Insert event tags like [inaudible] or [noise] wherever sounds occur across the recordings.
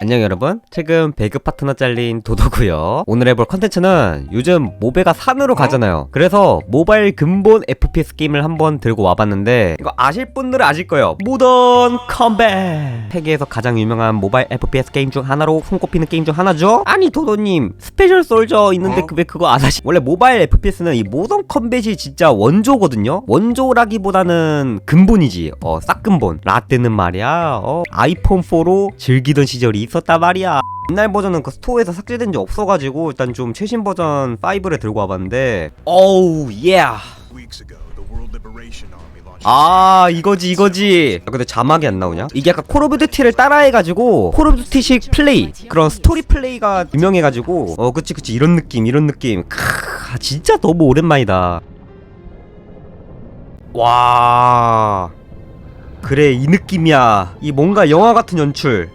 안녕 여러분. 최근 배그 파트너 잘린 도도고요. 오늘 해볼 컨텐츠는 요즘 모베가 산으로 가잖아요. 그래서 모바일 근본 FPS 게임을 한번 들고 와봤는데 이거 아실 분들은 아실 거예요. 모던 컴뱃! 세계에서 가장 유명한 모바일 FPS 게임 중 하나로 손꼽히는 게임 중 하나죠? 아니 도도님. 스페셜 솔저 있는데 그 왜 그거 안 하시 원래 모바일 FPS는 이 모던 컴뱃이 진짜 원조거든요. 원조라기보다는 근본이지. 어 싹근본. 라떼는 말이야. 어 아이폰 4로 즐기던 시절이 있었단 말이야. 옛날 버전은 그 스토어에서 삭제된 지 없어가지고 일단 좀 최신 버전 5를 들고 와봤는데 오우 예 아 이거지 이거지. 아, 근데 자막이 안 나오냐? 이게 약간 콜 오브 듀티를 따라해가지고 콜 오브 듀티식 플레이 그런 스토리 플레이가 유명해가지고 어 그치 그치. 이런 느낌 이런 느낌. 크 아, 진짜 너무 오랜만이다. 와. 그래 이 느낌이야. 이 뭔가 영화 같은 연출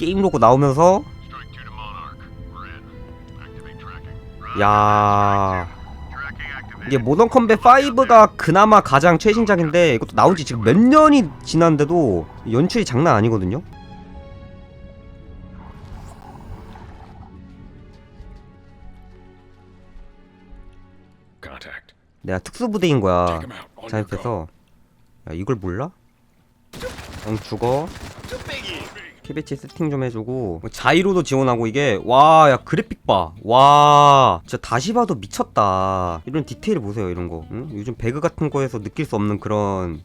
게임 로고 나오면서 야 이게 모던 컴뱃 5가 그나마 가장 최신작인데 이것도 나온 지 지금 몇 년이 지났는데도 연출이 장난 아니거든요. 내가 특수부대인 거야. 자입해서 야 이걸 몰라? 응 죽어. 키베치 세팅 좀 해주고 뭐 자이로도 지원하고 이게 와 야 그래픽 봐와 진짜 다시 봐도 미쳤다. 이런 디테일 보세요 이런 거. 응? 요즘 배그 같은 거에서 느낄 수 없는 그런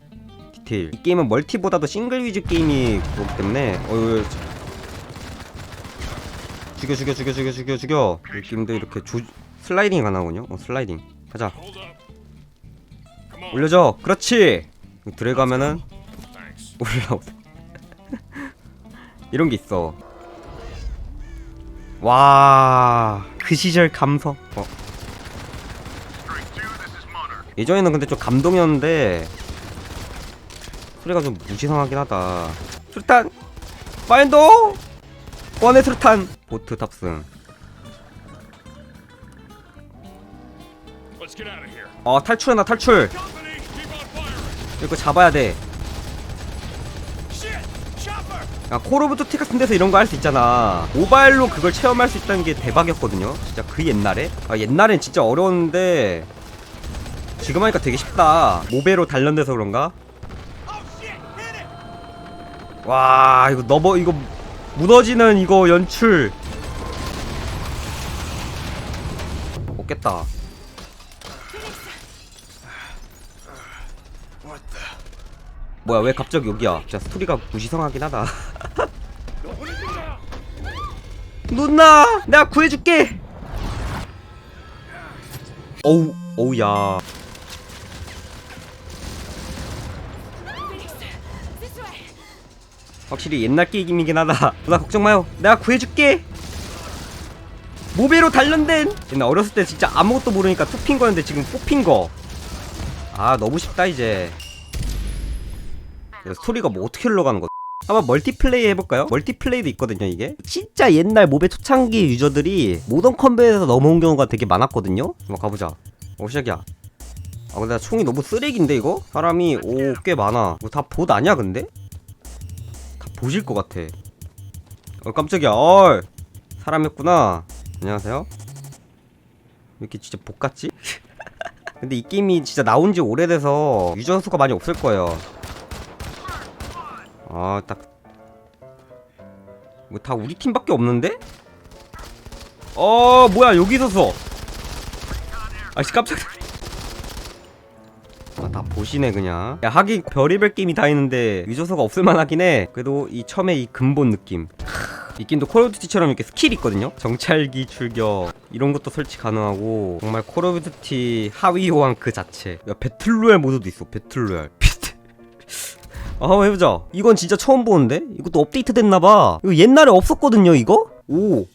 디테일. 이 게임은 멀티보다도 싱글 위주 게임이 그렇기 때문에 어유 죽여 죽여 죽여 죽여 죽여 죽여. 이 게임도 이렇게 조 슬라이딩이 가능하군요. 어 슬라이딩. 가자. 올려줘. 그렇지. 들어가면은. 올라오다. [laughs] 이런 게 있어. 와, 그 시절 감성. 어. 예전에는 근데 좀 감동이었는데 소리가 좀 무시성하긴 하다. 수류탄, 마인도, 원의 수류탄, 보트 탑승. 어 탈출. Keep on firing. 이거 잡아야 돼. 야, 콜 오브 듀티 같은 데서 이런 거 할 수 있잖아. 모바일로 그걸 체험할 수 있다는 게 대박이었거든요. 진짜 그 옛날에. 아, 옛날엔 진짜 어려웠는데 지금 하니까 되게 쉽다. 모베로 단련돼서 그런가? 와, 이거 너버 이거 무너지는 이거 연출. 없겠다. What the? 뭐야, 왜 갑자기 여기야? 진짜 스토리가 무시성하긴 하다. [laughs] 누나, 내가 구해줄게. 어우, 어우야. 확실히 옛날 게임이긴 하다. 누나 걱정 마요. 내가 구해줄게. 모베로 단련된. 옛날 어렸을 때 진짜 아무것도 모르니까 투핀 거였는데 지금 뽑힌 거. 아 너무 쉽다 이제. 스토리가 뭐 어떻게 흘러가는 거? 한번 멀티플레이 해볼까요? 멀티플레이도 있거든요 이게 진짜 옛날 모베 초창기 유저들이 모던 컴뱃에서 넘어온 경우가 되게 많았거든요 한번 가보자 어 시작이야 아 근데 나 총이 너무 쓰레기인데 이거? 사람이 오 꽤 많아 뭐 다봇 아니야 근데? 다 보실 것 같아 어 깜짝이야 어 사람이었구나 안녕하세요 왜 이렇게 진짜 복 같지? [laughs] 근데 이 게임이 진짜 나온 지 오래돼서 유저 수가 많이 없을 거예요 아, 딱. 뭐 다 우리 팀밖에 없는데? 어, 뭐야, 여기 있었어. 아씨, 깜짝. 아, 다 보시네, 그냥. 야, 하긴 별의별 게임이 다 있는데, 유저수가 없을만 하긴 해. 그래도 이 처음에 이 근본 느낌. 이 게임도 콜 오브 듀티처럼 이렇게 스킬이 있거든요? 정찰기 출격, 이런 것도 설치 가능하고, 정말 콜 오브 듀티 하위 호환 그 자체. 야, 배틀로얄 모드도 있어, 배틀로얄. [laughs] 아, 한번 해보자. 이건 진짜 처음 보는데? 이것도 업데이트 됐나봐. 이거 옛날에 없었거든요, 이거? 오.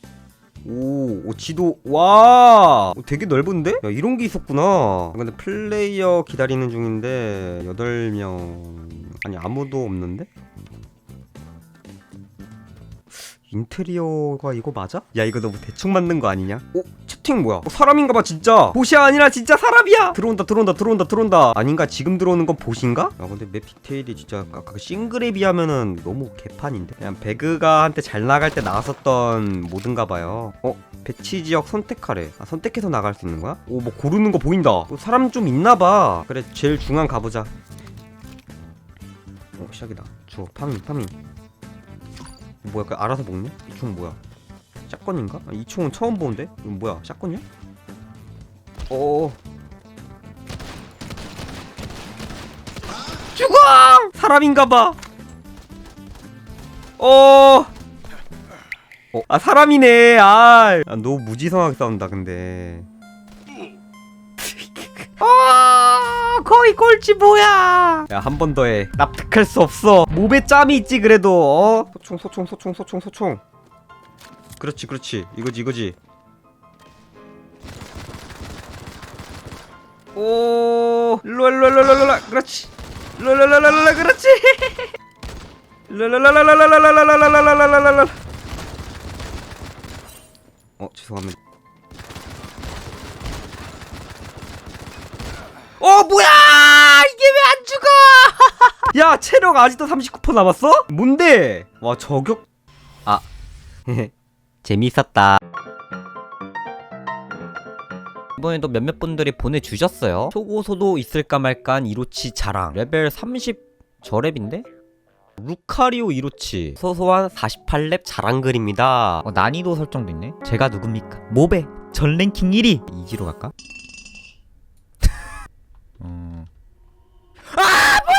오, 오, 지도, 와! 어, 되게 넓은데? 야, 이런 게 있었구나. 근데 플레이어 기다리는 중인데, 8명. 아니, 아무도 없는데? 인테리어가 이거 맞아? 야 이거 너무 뭐 대충 만든 거 아니냐? 어? 채팅 뭐야? 어, 사람인가 봐 진짜 보시 아니라 진짜 사람이야 들어온다 들어온다 들어온다 들어온다 아닌가 지금 들어오는 건 보신가? 아 근데 맵 디테일이 진짜 아까 싱글에 비하면은 너무 개판인데 그냥 배그가한테 잘 나갈 때 나왔었던 모든가 봐요 어? 배치 지역 선택하래 아 선택해서 나갈 수 있는 거야? 오 뭐 고르는 거 보인다 어, 사람 좀 있나 봐 그래 제일 중앙 가보자 어 시작이다 주워 파밍 파밍 뭐야 그 알아서 먹냐? 이총 뭐야? 샷건인가? 아, 이 총은 처음 보는데? 이건 뭐야 샷건이야? 어, 어, 어. 죽어! 사람인가봐 어 어, 아 사람이네. 아, 아 너무 무지성하게 싸운다. 근데. 아! [laughs] 이 꼴찌 뭐야 야 한 번 더해 납득할 수 없어 몸에 짬이 있지 그래도 어? 소총 소총 소총 소총 소총 그렇지 그렇지 이거지 이거지 오 일로와 일로와 일로와 일로와 그렇지 일로와 일로와 일로와 그렇지 랄랄랄랄랄랄랄랄랄랄랄랄랄 어 죄송합니다 야 이게 왜 안 죽어 [laughs] 야 체력 아직도 39% 남았어? 뭔데 와 저격 아 [laughs] 재미있었다 이번에도 몇몇 분들이 보내주셨어요 초고소도 있을까 말까한 이로치 자랑 레벨 30 저랩인데? 루카리오 이로치 소소한 48렙 자랑글입니다 어, 난이도 설정도 있네. 제가 누굽니까? 모베 전 랭킹 1위. 이지로 갈까? 음. 아